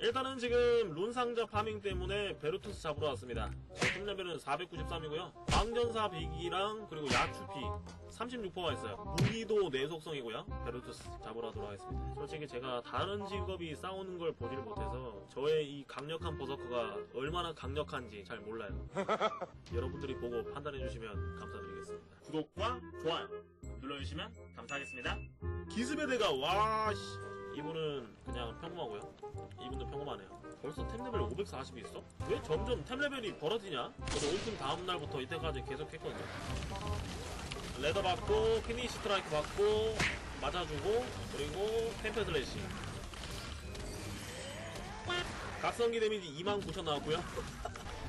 일단은 지금 룬상자 파밍 때문에 베르투스 잡으러 왔습니다. 제 팀레벨은 493이고요. 광전사 비기랑 그리고 야추피 36%가 있어요. 무기도 내속성이고요. 베르투스 잡으러 돌아가겠습니다. 솔직히 제가 다른 직업이 싸우는 걸 보질 못해서 저의 이 강력한 버서커가 얼마나 강력한지 잘 몰라요. 여러분들이 보고 판단해주시면 감사드리겠습니다. 구독과 좋아요 눌러주시면 감사하겠습니다. 기스베드가 와 씨. 이분은 그냥 평범하고요. 이분도 평범하네요. 벌써 템 레벨 540이 있어? 왜 점점 템 레벨이 벌어지냐? 저도 오픈 다음 날부터 이때까지 계속 했거든요. 레더 받고 피니시 스트라이크 받고 맞아주고 그리고 템페 슬래시. 각성기 데미지 29,000 나왔고요.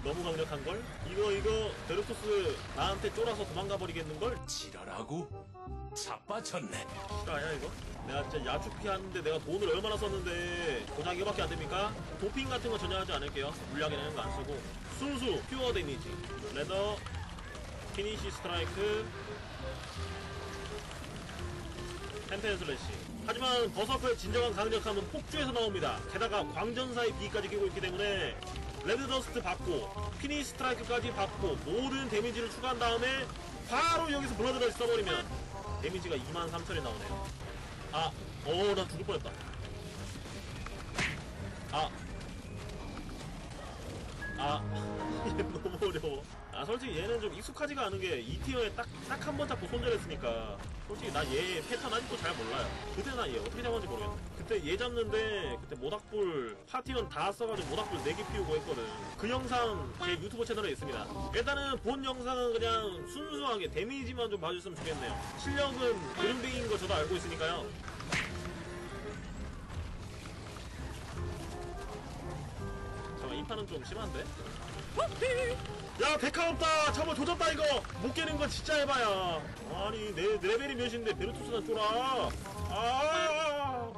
너무 강력한 걸? 이거 이거 베르토스 나한테 쫄아서 도망가 버리겠는 걸? 지랄하고 자빠졌네. 실화야 이거? 내가 진짜 야추피 하는데 내가 돈을 얼마나 썼는데 고작 이거밖에 안 됩니까? 도핑 같은 거 전혀 하지 않을게요. 물약이라는 거 안 쓰고 순수 퓨어 데미지 레더 피니시 스트라이크 펜텐 슬래시 하지만 버서커의 진정한 강력함은 폭주에서 나옵니다. 게다가 광전사의 비까지 끼고 있기 때문에 레드 더스트 받고 피니시 스트라이크까지 받고 모든 데미지를 추가한 다음에 바로 여기서 블러드를 써버리면 데미지가 23,000이 나오네요. 아, 어, 나 죽을 뻔했다. 아. 아, 얘 너무 어려워. 아, 솔직히 얘는 좀 익숙하지가 않은 게 2티어에 딱, 딱 한 번 잡고 손절했으니까. 솔직히 나 얘 패턴 아직도 잘 몰라요. 그때 나 얘 어떻게 잡았는지 모르겠네. 그때 얘 잡는데, 그때 모닥불, 파티원 다 써가지고 모닥불 4개 피우고 했거든. 그 영상 제 유튜브 채널에 있습니다. 일단은 본 영상은 그냥 순수하게 데미지만 좀 봐줬으면 좋겠네요. 실력은 그름뱅인 거 저도 알고 있으니까요. 잠깐 이 판은 좀 심한데? 야 데카 없다. 참을 조졌다 이거. 못 깨는 건 진짜 해봐야 아니 내 레벨이 몇인데 베르투스나 쫄아 아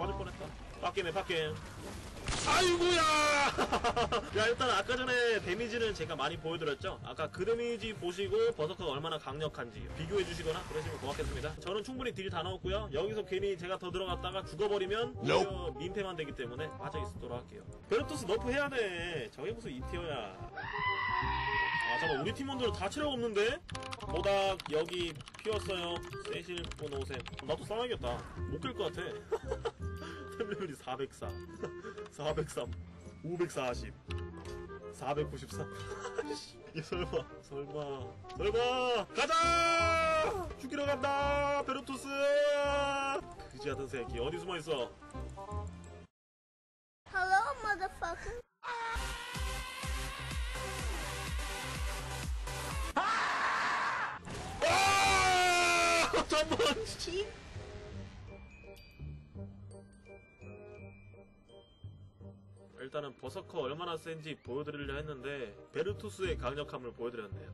맞을 뻔했다. 빡게네 빡게 아이고야! 야 일단 아까 전에 데미지는 제가 많이 보여드렸죠? 아까 그 데미지 보시고 버서커가 얼마나 강력한지 비교해 주시거나 그러시면 고맙겠습니다. 저는 충분히 딜이 다 넣었고요. 여기서 괜히 제가 더 들어갔다가 죽어버리면 오히려 민폐만 되기 때문에 빠져 있도록 할게요. 베르투스 너프 해야 돼. 저게 무슨 2티어야. 아 잠깐 우리 팀원들은 다 체력 없는데? 모닥 여기 피웠어요. 세실 보노셈 나도 싸워야겠다. 못 깰 것 같아 템 레벨이 404 403 540 493 이 설마 설마. 설마! 가자! 죽이러 간다! 베르투스! 그지 같은 새끼 어디 숨어있어? Hello, motherfucker. 아! 잠깐만 씨. 일단은 버서커 얼마나 센지 보여드리려 했는데 베르투스의 강력함을 보여드렸네요